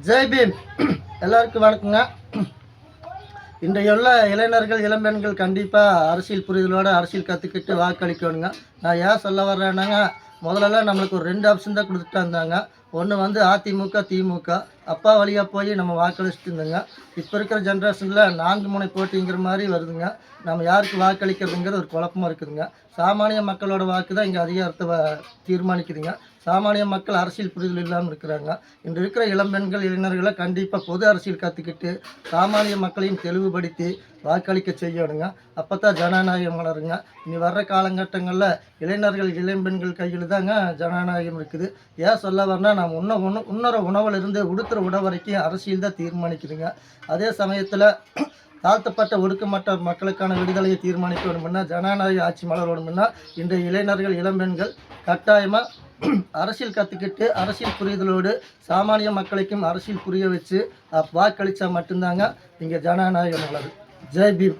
ஜெய் பீம். எல்லாருக்கும் வணக்கங்க. இன்றைய உள்ள இளைஞர்கள் இளம்பெண்கள் கண்டிப்பாக அரசியல் புரிதலோடு அரசியல் கற்றுக்கிட்டு வாக்களிக்கணுங்க. நான் ஏன் சொல்ல வர்றேன்னாங்க முதல்லலாம் நம்மளுக்கு ஒரு ரெண்டு ஆப்ஷன் தான் கொடுத்துட்டு இருந்தாங்க ஒன்று வந்து அதிமுக திமுக. அப்பா வழியாக போய் நம்ம வாக்களிச்சுட்டு இருந்தோங்க. இப்போ இருக்கிற ஜென்ரேஷனில் நான்கு முனை போட்டிங்கிற மாதிரி வருதுங்க. நம்ம யாருக்கு வாக்களிக்கிறதுங்கிறது ஒரு குழப்பமா இருக்குதுங்க. சாமானிய மக்களோட வாக்கு தான் இங்கே அதிகாரத்தை தீர்மானிக்குதுங்க. சாமானிய மக்கள் அரசியல் புரிதல் இல்லாமல் இருக்கிறாங்க. இன்று இருக்கிற இளம்பெண்கள் இளைஞர்களை கண்டிப்பாக பொது அரசியல் கற்றுக்கிட்டு சாமானிய மக்களையும் தெளிவுபடுத்தி வாக்களிக்க செய்யணுங்க. அப்போ தான் ஜனநாயகம் வளருங்க. இனி வர்ற காலகட்டங்களில் இளைஞர்கள் இளம்பெண்கள் கையில் தாங்க ஜனநாயகம் இருக்குது. ஏன் சொல்ல வரனா நம்ம உண்ண உண உண்ணற உணவுல உடுத்துற உணவு வரைக்கும் அரசியல் தான் தீர்மானிக்குதுங்க. அதே சமயத்தில் தாழ்த்தப்பட்ட ஒடுக்கப்பட்ட மக்களுக்கான விடுதலையை தீர்மானிக்க வேணும்னா ஜனநாயக ஆட்சி மலர் வேணும்னா இன்றைய இளைஞர்கள் இளம்பெண்கள் கட்டாயமாக அரசியல் கற்றுக்கிட்டு அரசியல் புரிதலோடு சாமானிய மக்களுக்கும் அரசியல் புரிய வச்சு வாக்களித்தா மட்டும்தாங்க இங்கே ஜனநாயகம் வளரும் ஜெய் பீம்